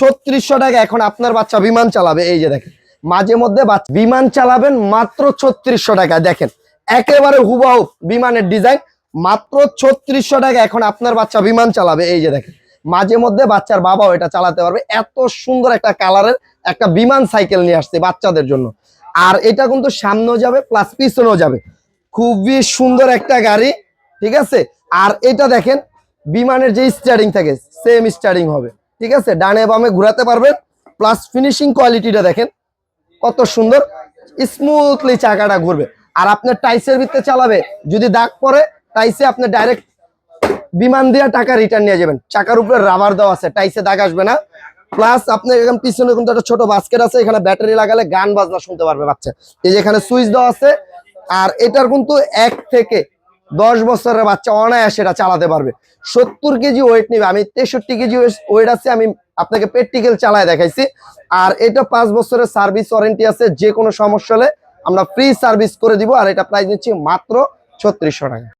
ছত্রিশশো টাকা। এখন আপনার বাচ্চা বিমান চালাবে, এই যে দেখেন। মাঝে মধ্যে বিমান চালাবেন মাত্র ছত্রিশশো টাকা। দেখেন, একেবারে হুবাহু বিমানের ডিজাইন। মাত্র ছত্রিশশো টাকা এখন আপনার বাচ্চা বিমান চালাবে, এই যে দেখেন। মাঝে মধ্যে বাচ্চার বাবাও এটা চালাতে পারবে। এত সুন্দর একটা কালারের একটা বিমান সাইকেল নিয়ে আসছে বাচ্চাদের জন্য। আর এটা কিন্তু সামনেও যাবে প্লাস পিছনেও যাবে। খুবই সুন্দর একটা গাড়ি, ঠিক আছে? আর এটা দেখেন, বিমানের যে স্টারিং থাকে সেম স্টারিং হবে। ঠিক আছে? ডানে বামে ঘোরাতে পারবেন। প্লাস ফিনিশিং কোয়ালিটিটা দেখেন। কত সুন্দর। স্মুথলি চাকাটা ঘুরবে। আর আপনার টাইসের ভিতরে চালাবে। যদি দাগ পরে টাইসে আপনি ডাইরেক্ট বিমান দিয়ে টাকা রিটার্ন নিয়ে যাবেন। চাকার উপরে রাবার দেওয়া আছে। টাইসে দাগ আসবে না। প্লাস আপনার এখানে পিছনে কিন্তু একটা ছোট বাস্কেট আছে। এখানে ব্যাটারি লাগালে গান বাজনা শুনতে পারবে বাচ্চা। এই যে এখানে সুইচ দেওয়া আছে। আর এটার কিন্তু এক থেকে দশ বছরের বাচ্চা অনায়াসে এটা চালাতে পারবে। সত্তর কেজি ওয়েট নিবে, আমি তেষট্টি কেজি ওয়েট আছে, আমি আপনাকে প্র্যাকটিক্যাল চালায় দেখাইছি। আর এটা পাঁচ বছরের সার্ভিস ওয়ারেন্টি আছে যে কোনো সমস্যা হলে আমরা ফ্রি সার্ভিস করে দিব, আর এটা প্রাইস নিচ্ছি মাত্র ছত্রিশশো টাকা।